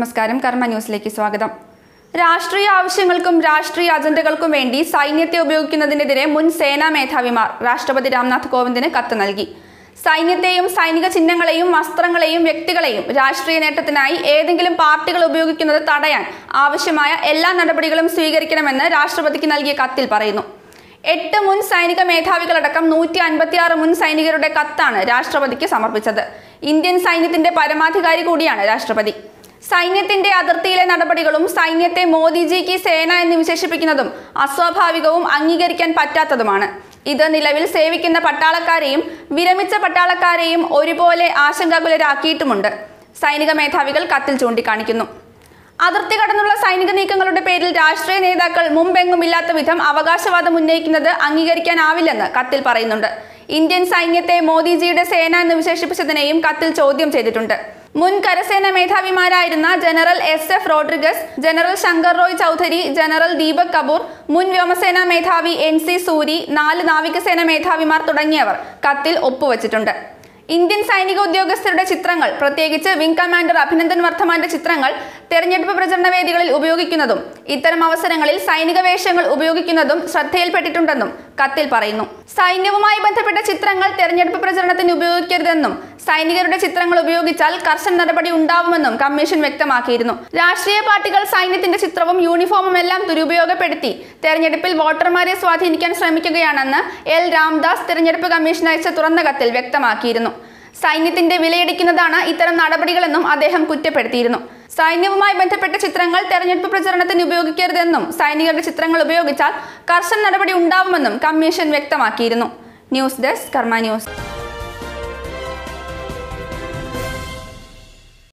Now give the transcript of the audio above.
നമസ്കാരം കർമ്മ ന്യൂസിലേക്ക് സ്വാഗതം. രാഷ്ട്രീയ ആവശ്യങ്ങൾക്കും രാഷ്ട്രീയ അജണ്ടകൾക്കും വേണ്ടി സൈന്യത്തെ ഉപയോഗിക്കുന്നതിനെതിരെ മുൻ സേനാ മേധാവിമാർ രാഷ്ട്രപതി രാംനാഥ് കോവിന്ദിന് കത്ത് നൽകി. സൈന്യത്തെയും സൈനിക ചിഹ്നങ്ങളെയും വസ്ത്രങ്ങളെയും വ്യക്തികളെയും രാഷ്ട്രീയ നേട്ടത്തിനായി ഏതെങ്കിലും പാർട്ടികൾ ഉപയോഗിക്കുന്നത് തടയാൻ ആവശ്യമായ എല്ലാ നടപടികളും സ്വീകരിക്കണമെന്ന് രാഷ്ട്രപതിക്ക് നൽകിയ കത്തിൽ പറയുന്നു. എട്ട് മുൻ സൈനിക മേധാവികളടക്കം നൂറ്റി അൻപത്തിയാറ് മുൻ സൈനികരുടെ കത്താണ് രാഷ്ട്രപതിക്ക് സമർപ്പിച്ചത്. ഇന്ത്യൻ സൈന്യത്തിന്റെ പരമാധികാരി കൂടിയാണ് രാഷ്ട്രപതി. സൈന്യത്തിന്റെ അതിർത്തിയിലെ നടപടികളും സൈന്യത്തെ മോദിജിക്ക് സേന എന്ന് വിശേഷിപ്പിക്കുന്നതും അസ്വാഭാവികവും അംഗീകരിക്കാൻ പറ്റാത്തതുമാണ്. ഇത് നിലവിൽ സേവിക്കുന്ന പട്ടാളക്കാരെയും വിരമിച്ച പട്ടാളക്കാരെയും ഒരുപോലെ ആശങ്കാകുലരാക്കിയിട്ടുമുണ്ട്. സൈനിക മേധാവികൾ കത്തിൽ ചൂണ്ടിക്കാണിക്കുന്നു. അതിർത്തി കടന്നുള്ള സൈനിക നീക്കങ്ങളുടെ പേരിൽ രാഷ്ട്രീയ നേതാക്കൾ മുമ്പെങ്ങുമില്ലാത്ത വിധം അവകാശവാദം ഉന്നയിക്കുന്നത് അംഗീകരിക്കാനാവില്ലെന്ന് കത്തിൽ പറയുന്നുണ്ട്. ഇന്ത്യൻ സൈന്യത്തെ മോദിജിയുടെ സേന എന്ന് വിശേഷിപ്പിച്ചതിനെയും കത്തിൽ ചോദ്യം ചെയ്തിട്ടുണ്ട്. മുൻ കരസേന മേധാവിമാരായിരുന്ന general S F Rodrigues general Shankar Roy Chowdhury general Deepak Kapoor മുൻ വ്യോമസേനാ മേധാവി എൻ സി സൂരി നാല് നാവികസേന മേധാവിമാർ തുടങ്ങിയവർ കത്തിൽ ഒപ്പുവച്ചിട്ടുണ്ട്. ഇന്ത്യൻ സൈനിക ഉദ്യോഗസ്ഥരുടെ ചിത്രങ്ങൾ പ്രത്യേകിച്ച് വിംഗ് കമാൻഡർ അഭിനന്ദൻ വർദ്ധമാന്റെ ചിത്രങ്ങൾ തെരഞ്ഞെടുപ്പ് പ്രചരണ വേദികളിൽ ഉപയോഗിക്കുന്നതും ഇത്തരം അവസരങ്ങളിൽ സൈനിക വേഷങ്ങൾ ഉപയോഗിക്കുന്നതും ശ്രദ്ധയിൽപ്പെട്ടിട്ടുണ്ടെന്നും കത്തിൽ പറയുന്നു. സൈന്യവുമായി ബന്ധപ്പെട്ട ചിത്രങ്ങൾ തെരഞ്ഞെടുപ്പ് പ്രചരണത്തിന് ഉപയോഗിക്കരുതെന്നും സൈനികരുടെ ചിത്രങ്ങൾ ഉപയോഗിച്ചാൽ കർശന നടപടി ഉണ്ടാവുമെന്നും കമ്മീഷൻ വ്യക്തമാക്കിയിരുന്നു. രാഷ്ട്രീയ പാർട്ടികൾ സൈന്യത്തിന്റെ ചിത്രവും യൂണിഫോമും എല്ലാം ദുരുപയോഗപ്പെടുത്തി തെരഞ്ഞെടുപ്പിൽ വോട്ടർമാരെ സ്വാധീനിക്കാൻ ശ്രമിക്കുകയാണെന്ന് എൽ. രാംദാസ് തെരഞ്ഞെടുപ്പ് കമ്മീഷൻ അയച്ച തുറന്ന കത്തിൽ വ്യക്തമാക്കിയിരുന്നു. സൈന്യത്തിന്റെ വിലയിടിക്കുന്നതാണ് ഇത്തരം നടപടികളെന്നും അദ്ദേഹം കുറ്റപ്പെടുത്തിയിരുന്നു. സൈന്യവുമായി ബന്ധപ്പെട്ട ചിത്രങ്ങൾ തെരഞ്ഞെടുപ്പ് പ്രചരണത്തിന് ഉപയോഗിക്കരുതെന്നും സൈനികരുടെ ചിത്രങ്ങൾ ഉപയോഗിച്ചാൽ കർശന നടപടി ഉണ്ടാവുമെന്നും കമ്മീഷൻ വ്യക്തമാക്കിയിരുന്നു. News desk Karma news.